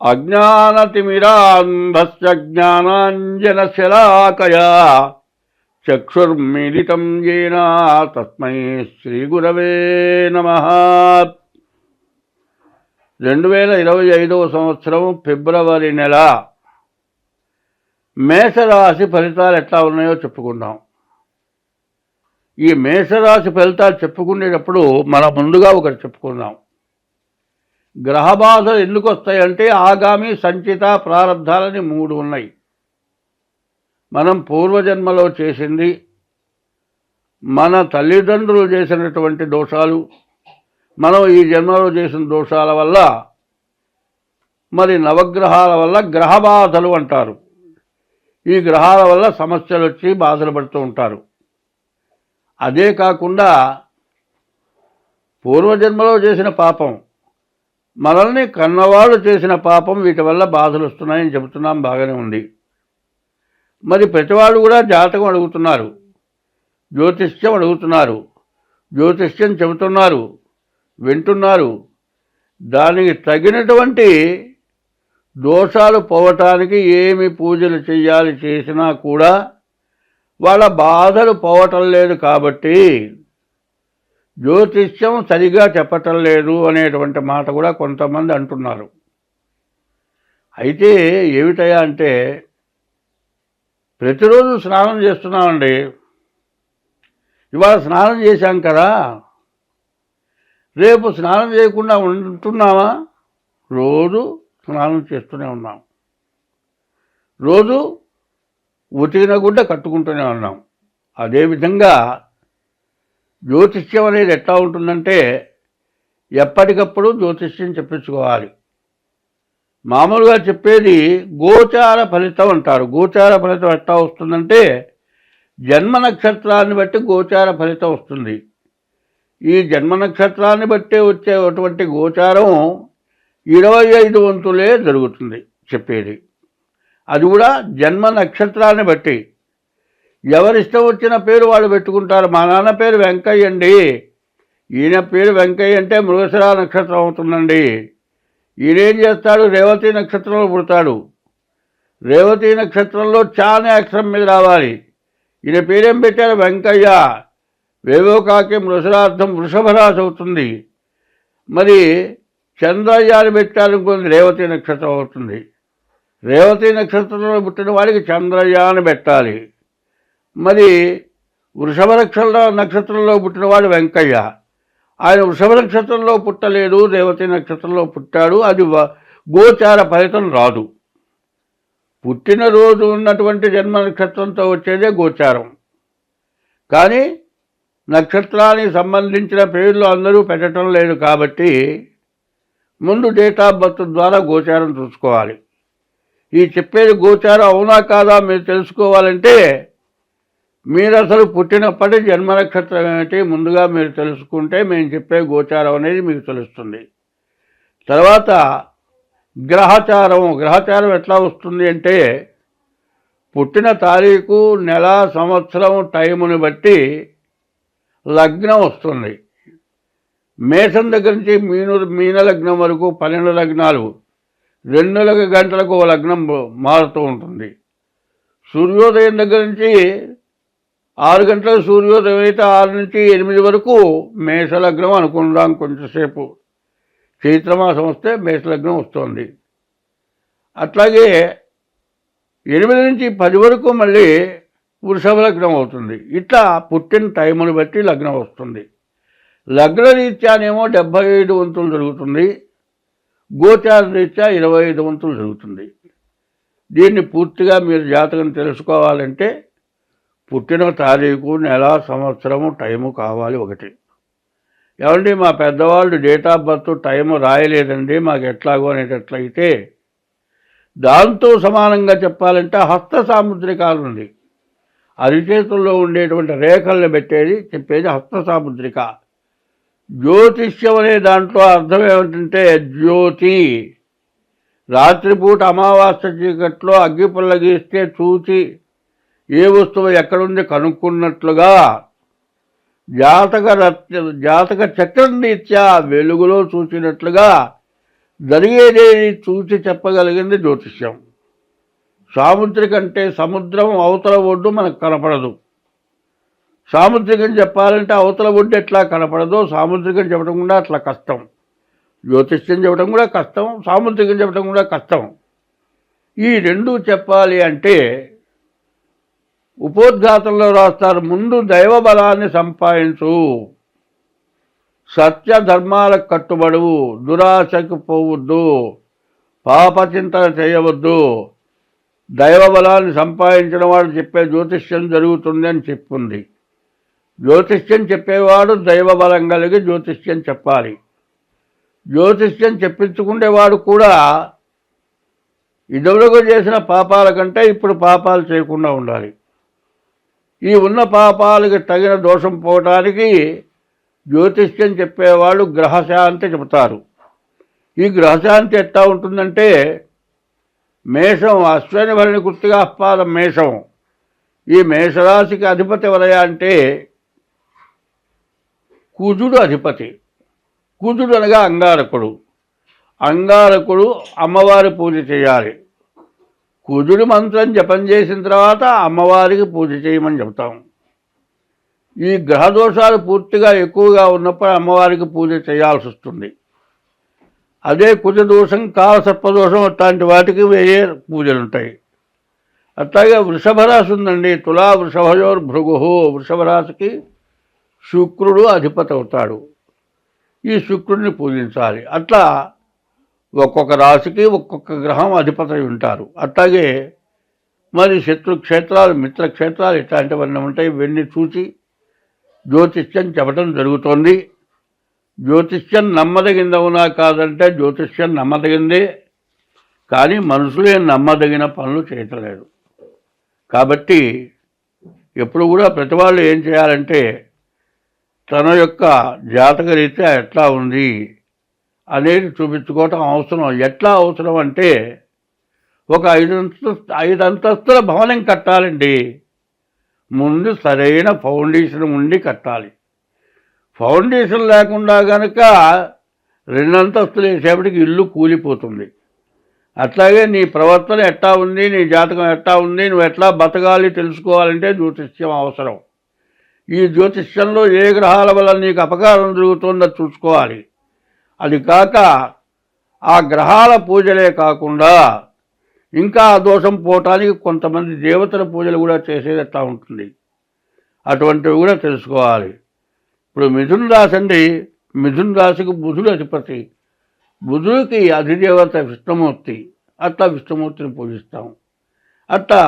అజ్ఞానతిమిరాంధస్య జ్ఞానాంజనశలాకయా చక్షుర్మిలితం येन తస్మై శ్రీగురవే నమ. రెండు వేల ఇరవై ఐదవ సంవత్సరం ఫిబ్రవరి నెల మేషరాశి ఫలితాలు ఎట్లా ఉన్నాయో చెప్పుకుందాం. ఈ మేషరాశి ఫలితాలు చెప్పుకునేటప్పుడు మనం ముందుగా ఒకటి చెప్పుకుందాం. గ్రహబాధలు ఎందుకు వస్తాయంటే ఆగామి సంచిత ప్రారంధాలని మూడు ఉన్నాయి. మనం పూర్వజన్మలో చేసింది మన తల్లిదండ్రులు చేసినటువంటి దోషాలు మనం ఈ జన్మలో చేసిన దోషాల వల్ల మరి నవగ్రహాల వల్ల గ్రహ బాధలు అంటారు. ఈ గ్రహాల వల్ల సమస్యలు వచ్చి బాధలు పడుతూ ఉంటారు. అదే కాకుండా పూర్వజన్మలో చేసిన పాపం మనల్ని కన్నవాళ్ళు చేసిన పాపం వీటి వల్ల బాధలు వస్తున్నాయని చెబుతున్నాం బాగానే ఉంది. మరి ప్రతివాళ్ళు కూడా జాతకం అడుగుతున్నారు. జ్యోతిష్యం అడుగుతున్నారు. జ్యోతిష్యం చెబుతున్నారు. వింటున్నారు. దానికి తగినటువంటి దోషాలు పోవటానికి ఏమి పూజలు చేయాలి చేసినా కూడా వాళ్ళ బాధలు పోవటం లేదు కాబట్టి జ్యోతిష్యం సరిగా చెప్పటం లేదు అనేటువంటి మాట కూడా కొంతమంది అంటున్నారు. అయితే ఏమిటయా అంటే ప్రతిరోజు స్నానం చేస్తున్నామండి. ఇవాళ స్నానం చేశాం కదా. రేపు స్నానం చేయకుండా ఉంటున్నామా రోజు స్నానం చేస్తూనే ఉన్నాం. రోజు ఉతికిన గుడ్డ కట్టుకుంటూనే ఉన్నాం. అదేవిధంగా జ్యోతిష్యం అనేది ఎట్లా ఉంటుందంటే ఎప్పటికప్పుడు జ్యోతిష్యం చెప్పించుకోవాలి. మామూలుగా చెప్పేది గోచార ఫలితం అంటారు. గోచార ఫలితం ఎట్లా వస్తుందంటే జన్మ నక్షత్రాన్ని బట్టి గోచార ఫలితం వస్తుంది. ఈ జన్మ నక్షత్రాన్ని బట్టి వచ్చేటువంటి గోచారం ఇరవై ఐదు వంతులే జరుగుతుంది చెప్పేది. అది కూడా జన్మ నక్షత్రాన్ని బట్టి. ఎవరిష్టం వచ్చిన పేరు వాళ్ళు పెట్టుకుంటారు. మా నాన్న పేరు వెంకయ్య అండి. ఈయన పేరు వెంకయ్య అంటే మృగశిర నక్షత్రం అవుతుందండి. ఈయనేం చేస్తాడు? రేవతి నక్షత్రంలో పుడతాడు. రేవతి నక్షత్రంలో చాలా అక్షరం మీద రావాలి. ఈయన పేరేం పెట్టారు? వెంకయ్య. వేవోకాకి మృషరార్థం వృషభరాశి అవుతుంది. మరి చంద్రయ్యాన్ని పెట్టాలనుకుంది రేవతి నక్షత్రం అవుతుంది. రేవతి నక్షత్రంలో పుట్టిన వాడికి చంద్రయ్య అని పెట్టాలి. మరి వృషభ నక్షత్ర నక్షత్రంలో పుట్టినవాడు వెంకయ్య. ఆయన వృషభ నక్షత్రంలో పుట్టలేదు రేవతి నక్షత్రంలో పుట్టాడు. అది గోచార ఫలితం రాదు. పుట్టినరోజు ఉన్నటువంటి జన్మ నక్షత్రంతో వచ్చేదే గోచారం. కానీ నక్షత్రానికి సంబంధించిన పేర్లు అందరూ పెట్టడం లేదు కాబట్టి ముందు డేట్ ఆఫ్ బర్త్ ద్వారా గోచారం చూసుకోవాలి. ఈ చెప్పేది గోచారం అవునా కాదా మీరు తెలుసుకోవాలంటే మీరు అసలు పుట్టినప్పటి జన్మ నక్షత్రం ఏమిటి ముందుగా మీరు తెలుసుకుంటే మేము చెప్పే గోచారం అనేది మీకు తెలుస్తుంది. తర్వాత గ్రహచారం గ్రహచారం ఎట్లా వస్తుంది అంటే పుట్టిన తారీఖు నెల సంవత్సరం టైముని బట్టి లగ్నం వస్తుంది. మేషం దగ్గర నుంచి మీను మీన లగ్నం వరకు పన్నెండు లగ్నాలు రెండు గంటలకు ఓ లగ్నం మారుతూ ఉంటుంది. సూర్యోదయం దగ్గర నుంచి ఆరు గంటల సూర్యోదయం అయితే ఆరు నుంచి ఎనిమిది వరకు మేషలగ్నం అనుకుందాం కొంచెంసేపు. చైత్రమాసం వస్తే మేషలగ్నం వస్తుంది. అట్లాగే ఎనిమిది నుంచి పది వరకు మళ్ళీ వృషభ లగ్నం అవుతుంది. ఇట్లా పుట్టిన టైముని బట్టి లగ్నం వస్తుంది. లగ్న రీత్యానేమో డెబ్భై ఐదు వంతులు జరుగుతుంది. గోచార రీత్యా ఇరవై ఐదు వంతులు జరుగుతుంది. దీన్ని పూర్తిగా మీరు జాతకం తెలుసుకోవాలంటే పుట్టిన తారీఖు నెల సంవత్సరము టైము కావాలి ఒకటి. ఏమండి మా పెద్దవాళ్ళు డేట్ ఆఫ్ బర్త్ టైము రాయలేదండి మాకు ఎట్లాగో అనేటట్లయితే దాంతో సమానంగా చెప్పాలంటే హస్త సాముద్రికాలు ఉంది. అరిచేతుల్లో ఉండేటువంటి రేఖల్ని పెట్టేది చెప్పేది హస్త సాముద్రిక. జ్యోతిష్యం అనే దాంట్లో అర్థం ఏమిటంటే జ్యోతి. రాత్రిపూట అమావాస్య చీకట్లో అగ్గిపుల్ల గీస్తే చూచి ఏ వస్తువు ఎక్కడుంది కనుక్కున్నట్లుగా జాతక జాతక చక్రం రీత్యా వెలుగులో చూసినట్లుగా జరిగేదేది చూసి చెప్పగలిగింది జ్యోతిష్యం. సాముద్రికంటే సముద్రం అవతల ఒడ్డు మనకు కనపడదు. సాముద్రికం చెప్పాలంటే అవతల ఒడ్డు ఎట్లా కనపడదో సాముద్రికం చెప్పడం కూడా అట్లా కష్టం. జ్యోతిష్యం చెప్పడం కూడా కష్టం సాముద్రికం చెప్పడం కూడా కష్టం. ఈ రెండు చెప్పాలి అంటే ఉపోద్ఘాతంలో రాస్తారు. ముందు దైవ బలాన్ని సంపాదించు. సత్య ధర్మాలకు కట్టుబడువు. దురాశకు పోవద్దు. పాపచింతన చేయవద్దు. దైవ బలాన్ని సంపాదించిన వాడు చెప్పే జ్యోతిష్యం జరుగుతుంది అని చెప్పుంది. జ్యోతిష్యం చెప్పేవాడు దైవ బలం కలిగి జ్యోతిష్యం చెప్పాలి. జ్యోతిష్యం చెప్పించుకునేవాడు కూడా ఇదివరకు చేసిన పాపాల కంటే ఇప్పుడు పాపాలు చేయకుండా ఉండాలి. ఈ ఉన్న పాపాలకి తగిన దోషం పోవటానికి జ్యోతిష్యం చెప్పేవాళ్ళు గ్రహశాంతి చెబుతారు. ఈ గ్రహశాంతి ఎట్లా ఉంటుందంటే మేషం అశ్వని భరణి గుర్తుగా అప్పాదం మేషం. ఈ మేషరాశికి అధిపతి వలయ అంటే కుజుడు అధిపతి. కుజుడు అనగా అంగారకుడు. అంగారకుడు అమ్మవారి పూజ చేయాలి. కుదుడు మంత్రం జపం చేసిన తర్వాత అమ్మవారికి పూజ చేయమని చెబుతాం ఈ గ్రహ దోషాలు పూర్తిగా ఎక్కువగా ఉన్నప్పుడు అమ్మవారికి పూజ చేయాల్సి వస్తుంది. అదే కుజ దోషం కాలసర్పదోషం అట్లాంటి వాటికి వేరే పూజలు ఉంటాయి. అట్లాగే వృషభ రాశి ఉందండి. తులా వృషభయోర్ భృగు వృషభ రాశికి శుక్రుడు అధిపతి అవుతాడు. ఈ శుక్రుడిని పూజించాలి. అట్లా ఒక్కొక్క రాశికి ఒక్కొక్క గ్రహం అధిపతి ఉంటారు. అట్లాగే మరి శత్రు క్షేత్రాలు మిత్ర క్షేత్రాలు ఇట్లాంటివన్నీ ఉంటాయి? ఇవన్నీ చూసి జ్యోతిష్యం చెప్పడం జరుగుతోంది. జ్యోతిష్యం నమ్మదగిందవునా కాదంటే జ్యోతిష్యం నమ్మదగిందే. కానీ మనుషులే నమ్మదగిన పనులు చేయటలేదు. కాబట్టి ఎప్పుడు కూడా ప్రతి వాళ్ళు ఏం చేయాలంటే తన యొక్క జాతక రీత్యా ఎట్లా ఉంది? అనేది చూపించుకోవటం అవసరం. ఎట్లా అవసరం అంటే ఒక ఐదు అంతస్తు ఐదు అంతస్తుల భవనం కట్టాలండి. ముందు సరైన ఫౌండేషన్ ఉండి కట్టాలి. ఫౌండేషన్ లేకుండా కనుక రెండంతస్తులు వేసేపటికి ఇల్లు కూలిపోతుంది. అట్లాగే నీ ప్రవర్తన ఎట్టా ఉంది నీ జాతకం ఎట్టా ఉంది నువ్వు ఎట్లా బతకాలి తెలుసుకోవాలంటే జ్యోతిష్యం అవసరం. ఈ జ్యోతిష్యంలో ఏ గ్రహాల వల్ల నీకు అపకారం జరుగుతుందో చూసుకోవాలి. అది కాక ఆ గ్రహాల పూజలే కాకుండా ఇంకా ఆ దోషం పోవటానికి కొంతమంది దేవతల పూజలు కూడా చేసేది అట్లా ఉంటుంది? అటువంటివి కూడా తెలుసుకోవాలి. ఇప్పుడు మిథున రాశి అండి మిథున రాశికి బుధుడు అధిపతి. బుధుడికి అధిదేవత విష్ణుమూర్తి. అట్లా విష్ణుమూర్తిని పూజిస్తాం. అట్లా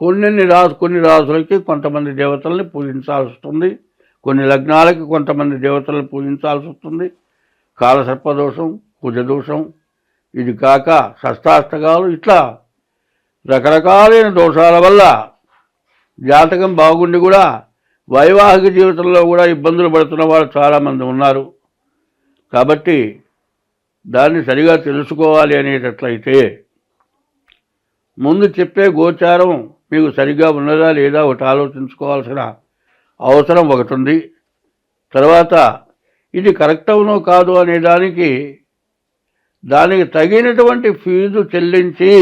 కొన్ని రాసు కొన్ని రాసులకి కొంతమంది దేవతల్ని పూజించాల్సి వస్తుంది. కొన్ని లగ్నాలకి కొంతమంది దేవతలను పూజించాల్సి వస్తుంది. కాలసర్పదోషం కుజదోషం ఇది కాక షష్టాష్టకాలు ఇట్లా రకరకాలైన దోషాల వల్ల జాతకం బాగుండి కూడా వైవాహిక జీవితంలో కూడా ఇబ్బందులు పడుతున్న వాళ్ళు చాలామంది ఉన్నారు. కాబట్టి దాన్ని సరిగా తెలుసుకోవాలి అనేటట్లయితే ముందు చెప్పే గోచారం మీకు సరిగ్గా ఉన్నదా లేదా ఒకటి ఆలోచించుకోవాల్సిన అవసరం ఒకటి ఉంది. తర్వాత ఇది కరెక్ట్ అవునో కాదు అనే దానికి దానికి తగినటువంటి ఫీజు చెల్లించి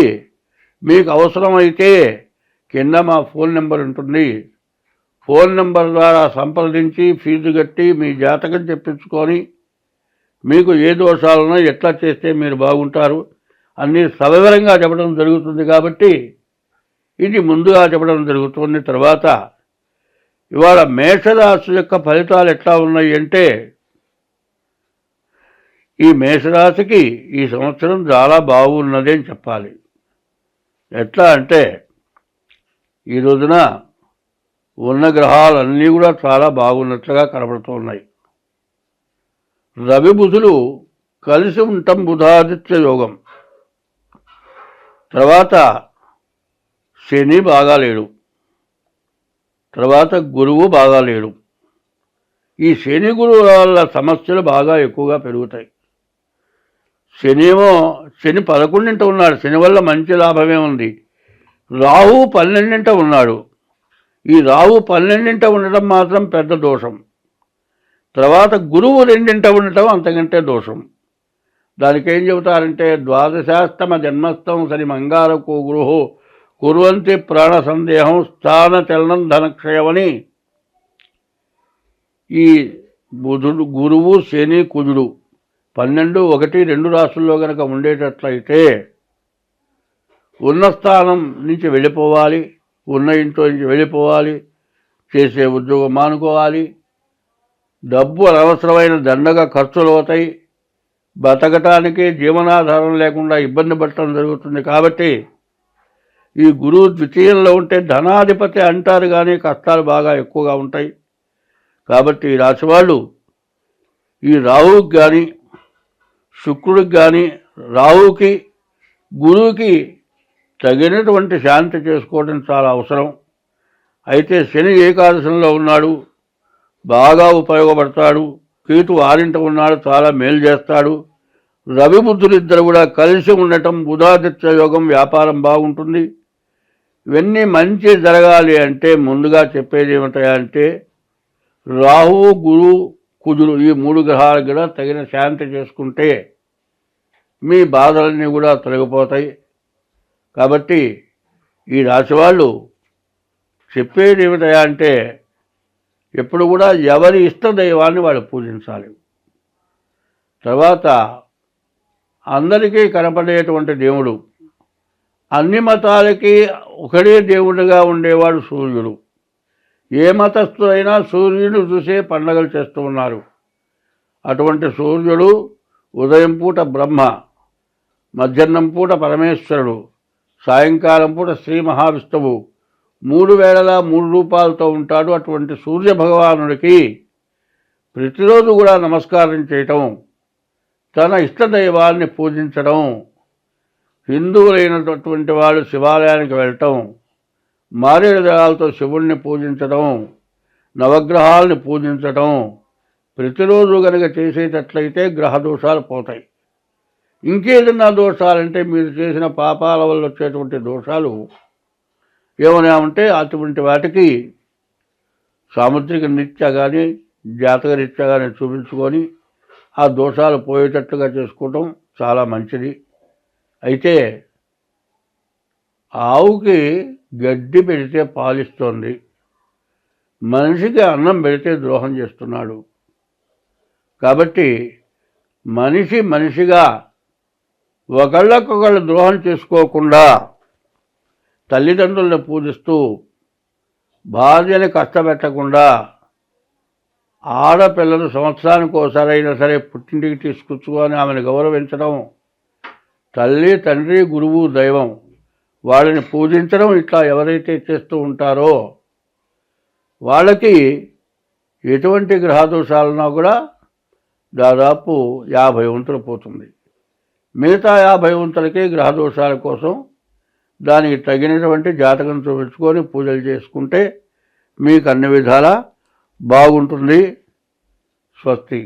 మీకు అవసరమైతే కింద మా ఫోన్ నెంబర్ ఉంటుంది. ఫోన్ నెంబర్ ద్వారా సంప్రదించి ఫీజు కట్టి మీ జాతకం చెప్పించుకొని మీకు ఏ దోషాలను ఎట్లా చేస్తే మీరు బాగుంటారు అన్నీ సవివరంగా చెప్పడం జరుగుతుంది కాబట్టి ఇది ముందుగా చెప్పడం జరుగుతుంది. తర్వాత ఇవాళ మేషరాశి యొక్క ఫలితాలు ఎట్లా ఉన్నాయి అంటే ఈ మేషరాశికి ఈ సంవత్సరం చాలా బాగున్నది అని చెప్పాలి. ఎట్లా అంటే ఈ రోజున ఉన్న గ్రహాలన్నీ కూడా చాలా బాగున్నట్లుగా కనబడుతున్నాయి. రవి బుధులు కలిసి ఉండటం బుధాదిత్య యోగం. తర్వాత శని బాగాలేడు. తర్వాత గురువు బాగాలేడు. ఈ శని గురువుల వల్ల సమస్యలు బాగా ఎక్కువగా పెరుగుతాయి. శనేమో శని పదకొండింట ఉన్నాడు. శని వల్ల మంచి లాభమే ఉంది. రాహు పన్నెండింట ఉన్నాడు. ఈ రాహు పన్నెండింట ఉండటం మాత్రం పెద్ద దోషం. తర్వాత గురువు రెండింట ఉండటం అంతకంటే దోషం. దానికేం చెబుతారంటే ద్వాదశాస్తమ జన్మస్థం సరి మంగారకు గురు కుర్వంతి ప్రాణ సందేహం స్థాన చలనం ధనక్షయమని. ఈ బుధుడు గురువు శని కుజుడు పన్నెండు ఒకటి రెండు రాష్ట్రంలో కనుక ఉండేటట్లయితే ఉన్న స్థానం నుంచి వెళ్ళిపోవాలి ఉన్న ఇంట్లో నుంచి వెళ్ళిపోవాలి చేసే ఉద్యోగం మానుకోవాలి డబ్బు అనవసరమైన దండగా ఖర్చులు అవుతాయి బతకటానికి జీవనాధారం లేకుండా ఇబ్బంది పడటం జరుగుతుంది కాబట్టి ఈ గురువు ద్వితీయంలో ఉంటే ధనాధిపతి అంటారు కానీ కష్టాలు బాగా ఎక్కువగా ఉంటాయి. కాబట్టి ఈ రాశివాళ్ళు ఈ రాహువుకి కానీ శుక్రుడికి కానీ రావుకి గురువుకి తగినటువంటి శాంతి చేసుకోవడం చాలా అవసరం. అయితే శని ఏకాదశంలో ఉన్నాడు. బాగా ఉపయోగపడతాడు. కేతు ఆరింట ఉన్నాడు చాలా మేలు చేస్తాడు. రవి బుద్ధులిద్దరు కూడా కలిసి ఉండటం బుధాదిత్య యోగం వ్యాపారం బాగుంటుంది. ఇవన్నీ మంచి జరగాలి అంటే ముందుగా చెప్పేది ఏమిటంటే రాహువు గురు కుజులు ఈ మూడు గ్రహాలకు కూడా తగిన శాంతి చేసుకుంటే మీ బాధలన్నీ కూడా తొలగిపోతాయి. కాబట్టి ఈ రాశి వాళ్ళు చెప్పేది ఏమిటయా అంటే ఎప్పుడు కూడా ఎవరి ఇష్ట దైవాన్ని వాళ్ళు పూజించాలి. తర్వాత అందరికీ కనపడేటువంటి దేవుడు అన్ని మతాలకి ఒకడే దేవుడిగా ఉండేవాడు సూర్యుడు. ఏ మతస్థులైనా సూర్యుడు చూసే పండగలు చేస్తూ ఉన్నారు. అటువంటి సూర్యుడు ఉదయం పూట బ్రహ్మ మధ్యాహ్నం పూట పరమేశ్వరుడు సాయంకాలం పూట శ్రీ మహావిష్ణువు మూడు వేళలా మూడు రూపాలతో ఉంటాడు అటువంటి సూర్య భగవానుడికి ప్రతిరోజు కూడా నమస్కారం చేయటం తన ఇష్టదైవాన్ని పూజించడం హిందువులైనటువంటి వాళ్ళు శివాలయానికి వెళ్ళటం మారేడు దళాలతో శివుణ్ణి పూజించడం నవగ్రహాలని పూజించడం ప్రతిరోజు కనుక చేసేటట్లయితే గ్రహదోషాలు పోతాయి. ఇంకేదన్నా దోషాలంటే మీరు చేసిన పాపాల వల్ల వచ్చేటువంటి దోషాలు ఏమైనా ఉంటే అటువంటి వాటికి సాముద్రిక నిత్య కానీ జాతక రీత్యా కానీ చూపించుకొని ఆ దోషాలు పోయేటట్టుగా చేసుకోవటం చాలా మంచిది. అయితే ఆవుకి గడ్డి పెడితే పాలిస్తోంది. మనిషికి అన్నం పెడితే ద్రోహం చేస్తున్నాడు. కాబట్టి మనిషి మనిషిగా ఒకళ్ళకొకళ్ళు ద్రోహం చేసుకోకుండా తల్లిదండ్రులను పూజిస్తూ భార్యని కష్టపెట్టకుండా ఆడపిల్లను సంవత్సరానికి ఒకసారి అయినా సరే పుట్టింటికి తీసుకొచ్చుకొని ఆమెను గౌరవించడం తల్లి తండ్రి గురువు దైవం వాళ్ళని పూజించడం ఇట్లా ఎవరైతే చేస్తూ ఉంటారో వాళ్ళకి ఎటువంటి గ్రహదోషాలన్నా కూడా దాదాపు యాభై వంతులు పోతుంది. మిగతా యాభై వంతులకి గ్రహదోషాల కోసం దానికి తగినటువంటి జాతకం చూపించుకొని పూజలు చేసుకుంటే మీకు అన్ని విధాలా బాగుంటుంది. స్వస్తి.